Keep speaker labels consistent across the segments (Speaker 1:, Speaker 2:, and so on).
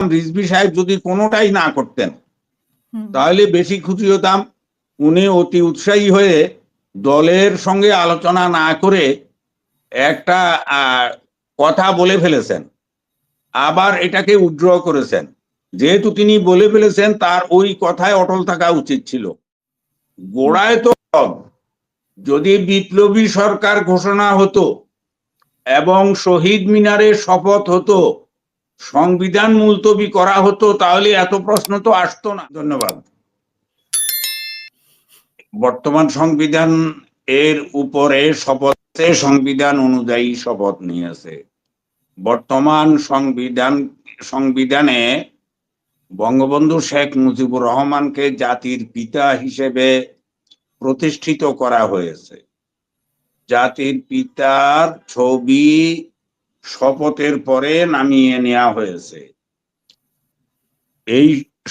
Speaker 1: রিজভি সাহেব যদি কোনোটাই না করতেন তাহলে বেশি খুশি হতাম। উনি অতি উৎসাহী হয়ে দলের সঙ্গে আলোচনা না করে একটা কথা বলে ফেলেছেন। আবার এটাকে উইথড্র করেছেন। যেহেতু তিনি বলে ফেলেছেন তার ওই কথায় অটল থাকা উচিত ছিল। গোড়ায় তো যদি বিপ্লবী সরকার ঘোষণা হতো এবং শহীদ মিনারে শপথ হতো সংবিধান মুলতবি করা হতো, তাহলে এত প্রশ্ন তো আসতো না। ধন্যবাদ। বর্তমান সংবিধান এর উপরে শপথে সংবিধান অনুযায়ী শপথ নিয়েছে বর্তমান সংবিধান, সংবিধানে বঙ্গবন্ধু শেখ মুজিবুর রহমানকে জাতির পিতা হিসেবে প্রতিষ্ঠিত করা হয়েছে। জাতির পিতার ছবি শপথের পরে নামিয়ে নেওয়া হয়েছে। এই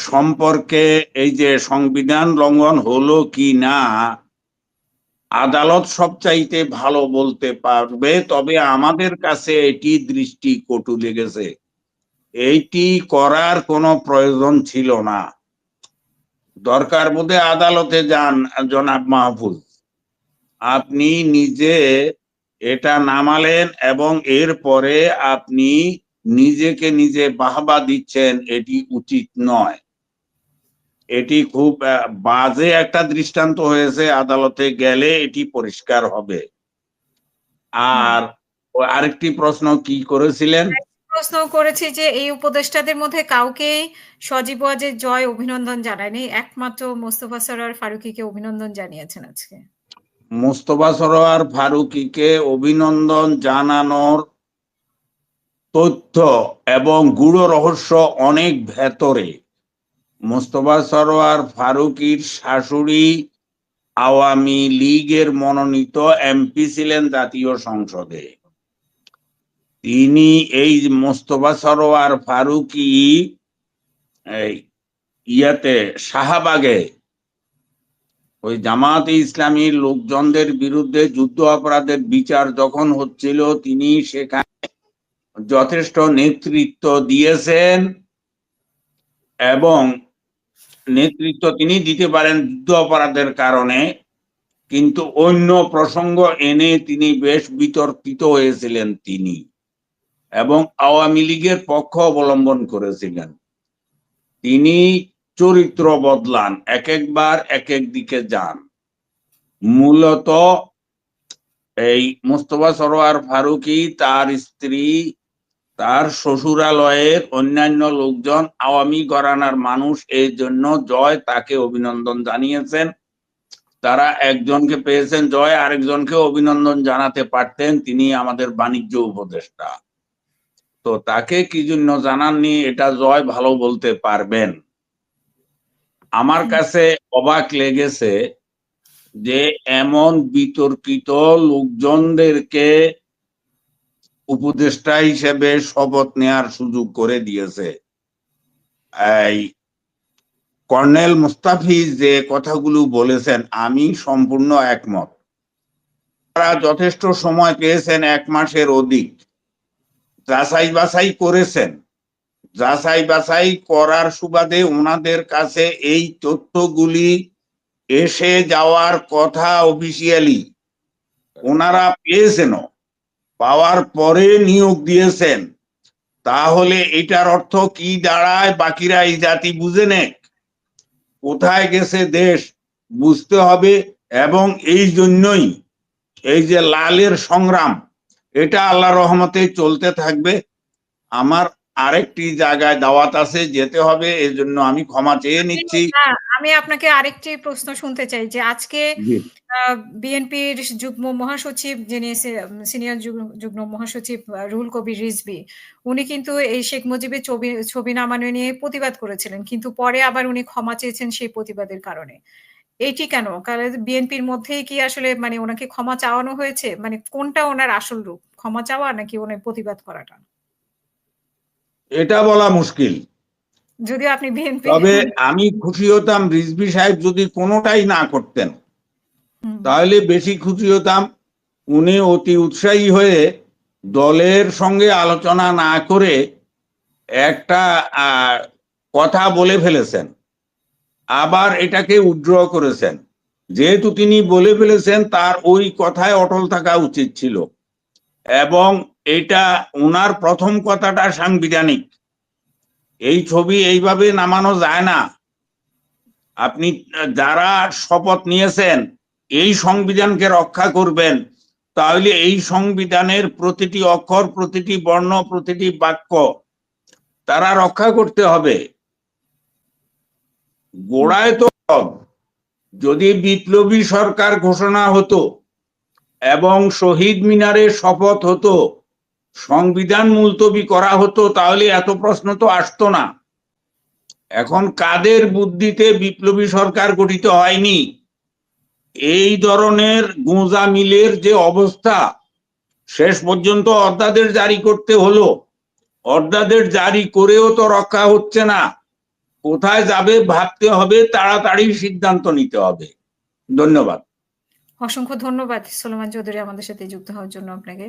Speaker 1: সম্পর্কে এই যে সংবিধান লঙ্ঘন হলো কি না, আদালত সবচাইতে ভালো বলতে পারবে, তবে আমাদের কাছে এটি দৃষ্টি কটু লেগেছে। এইটি করার কোনো প্রয়োজন ছিল না। দরকার বোধে আদালতে যান, জনাব মাহফুজ। আপনি নিজে এটা নামালেন এবং এরপরে আপনি নিজেকে নিজে বাহবা দিচ্ছেন, এটি উচিত নয়। এটি খুব বাজে একটা দৃষ্টান্ত হয়েছে আদালতে গেলে এটি পরিষ্কার হবে। আর আরেকটি প্রশ্ন কি করেছিলেন?
Speaker 2: প্রশ্ন করেছি যে এই উপদেষ্টাদের মধ্যে কাউকেই সজীব ওয়াজের জয় অভিনন্দন জানায়নি, একমাত্র মোস্তফা সরোয়ার ফারুকিকে অভিনন্দন জানিয়েছেন আজকে।
Speaker 1: মোস্তফা সরোয়ার ফারুকিকে অভিনন্দন জানানোর তথ্য এবং গূঢ় রহস্য অনেক ভেতরে। মোস্তফা সরোয়ার ফারুকির শাশুড়ি আওয়ামী লীগের মনোনীত এমপি ছিলেন জাতীয় সংসদে। তিনি এই মোস্তফা সরোয়ার ফারুকি ইয়াতে শাহবাগে ওই জামাতে ইসলামীর লোকজনদের বিরুদ্ধে যুদ্ধ অপরাধের বিচার যখন হচ্ছিল, তিনি সেখানে যথেষ্ট নেতৃত্ব দিয়েছেন এবং নেতৃত্ব তিনি দিতে পারেন যুদ্ধ অপরাধের কারণে, কিন্তু অন্য প্রসঙ্গ এনে তিনি বেশ বিতর্কিত হয়েছিলেন তিনি এবং আওয়ামী লীগের পক্ষ অবলম্বন করেছিলেন। তিনি চরিত্র বদলান এক একবার এক এক দিকে যান। মূলত এই মোস্তফা সরোয়ার ফারুকি তার স্ত্রী, তার শ্বশুরালয়ের অন্যান্য লোকজন আওয়ামী ঘরানার মানুষ এই জন্য জয় তাকে অভিনন্দন জানিয়েছেন। তারা একজনকে পেয়েছেন জয়, আরেকজনকে অভিনন্দন জানাতে পারতেন, তিনি আমাদের বাণিজ্য উপদেষ্টা। তো তাকে কি জন্য জানাননি, এটা জয় ভালো বলতে পারবেন। আমার কাছে অবাক লেগেছে যে এমন বিতর্কিত লোকজনদেরকে উপদেষ্টা হিসেবে শপথ নেয়ার সুযোগ করে দিয়েছে। এই কর্নেল মুস্তাফিজ যে কথাগুলো বলেছেন আমি সম্পূর্ণ একমত। তারা যথেষ্ট সময় পেয়েছেন এক মাসের অধিক। যাচাই বাছাই করেছেন। যাচাই বাছাই করার সুবাদে ওনাদের কাছে এই তথ্যগুলি এসে যাওয়ার কথা অফিসিয়ালি ওনারা পেয়েছেন, পাওয়ার পরে নিয়োগ দিয়েছেন। তাহলে এটার অর্থ কি দাঁড়ায়, বাকিরা এই জাতি বুঝে নেক। কোথায় গেছে দেশ, বুঝতে হবে, এবং এই জন্যই এই যে লালের সংগ্রাম, এটা আল্লাহ রহমতে চলতে থাকবে। আমার আরেকটি জায়গায় দাওয়াত আছে যেতে হবে এই জন্য আমি ক্ষমা চেয়ে নিচ্ছি।
Speaker 2: আমি আপনাকে আরেকটি প্রশ্ন শুনতে চাই যে আজকে। বিএনপির যুগ্ম মহাসচিব যিনি সিনিয়র যুগ্ম মহাসচিব রুহুল কবির রিজভি উনি কিন্তু এই শেখ মুজিবের ছবি ছবি নামানো নিয়ে প্রতিবাদ করেছিলেন কিন্তু পরে আবার উনি ক্ষমা চেয়েছেন সেই প্রতিবাদের কারণে। এইটি কেন? কারণ বিএনপির মধ্যেই কি আসলে মানে ওনাকে ক্ষমা চাওয়ানো হয়েছে? মানে কোনটা ওনার আসল রূপ? ক্ষমা চাওয়া নাকি ওনার প্রতিবাদ করাটা?
Speaker 1: এটা বলা মুশকিল।
Speaker 2: যদিও আপনি বিএনপি
Speaker 1: তবে আমি খুশি হতাম রিজভি সাহেব যদি কোনোটাই না করতেন তাহলে বেশি খুশি হতাম। উনি অতি উৎসাহী হয়ে দলের সঙ্গে আলোচনা না করে একটা আহ, কথা বলে ফেলেছেন। আবার এটাকে উইথড্র করেছেন। যেহেতু তিনি বলে ফেলেছেন তার ওই কথায় অটল থাকা উচিত ছিল। এবং এটা ওনার প্রথম কথাটা সাংবিধানিক। এই ছবি এইভাবে নামানো যায় না। আপনি যারা শপথ নিয়েছেন, এই সংবিধানকে রক্ষা করবেন, তাহলে এই সংবিধানের প্রতিটি অক্ষর, প্রতিটি বর্ণ, প্রতিটি বাক্য তারা রক্ষা করতে হবে। গোড়ায় তো। যদি বিপ্লবী সরকার ঘোষণা হতো এবং শহীদ মিনারে শপথ হতো সংবিধান মুলতবি করা হতো, তাহলে এত প্রশ্ন তো আসতো না। এখন কাদের বুদ্ধিতে বিপ্লবী সরকার গঠিত হয়নি? এই ধরনের গোঁজা মিলের যে অবস্থা, শেষ পর্যন্ত অর্ধাদেশ জারি করতে হলো। অর্ধাদেশ জারি করেও তো রক্ষা হচ্ছে না। কোথায় যাবে ভাবতে হবে, তাড়াতাড়ি সিদ্ধান্ত নিতে হবে। ধন্যবাদ।
Speaker 2: অসংখ্য ধন্যবাদ, সোলোমান চৌধুরী আমাদের সাথে যুক্ত হওয়ার জন্য আপনাকে।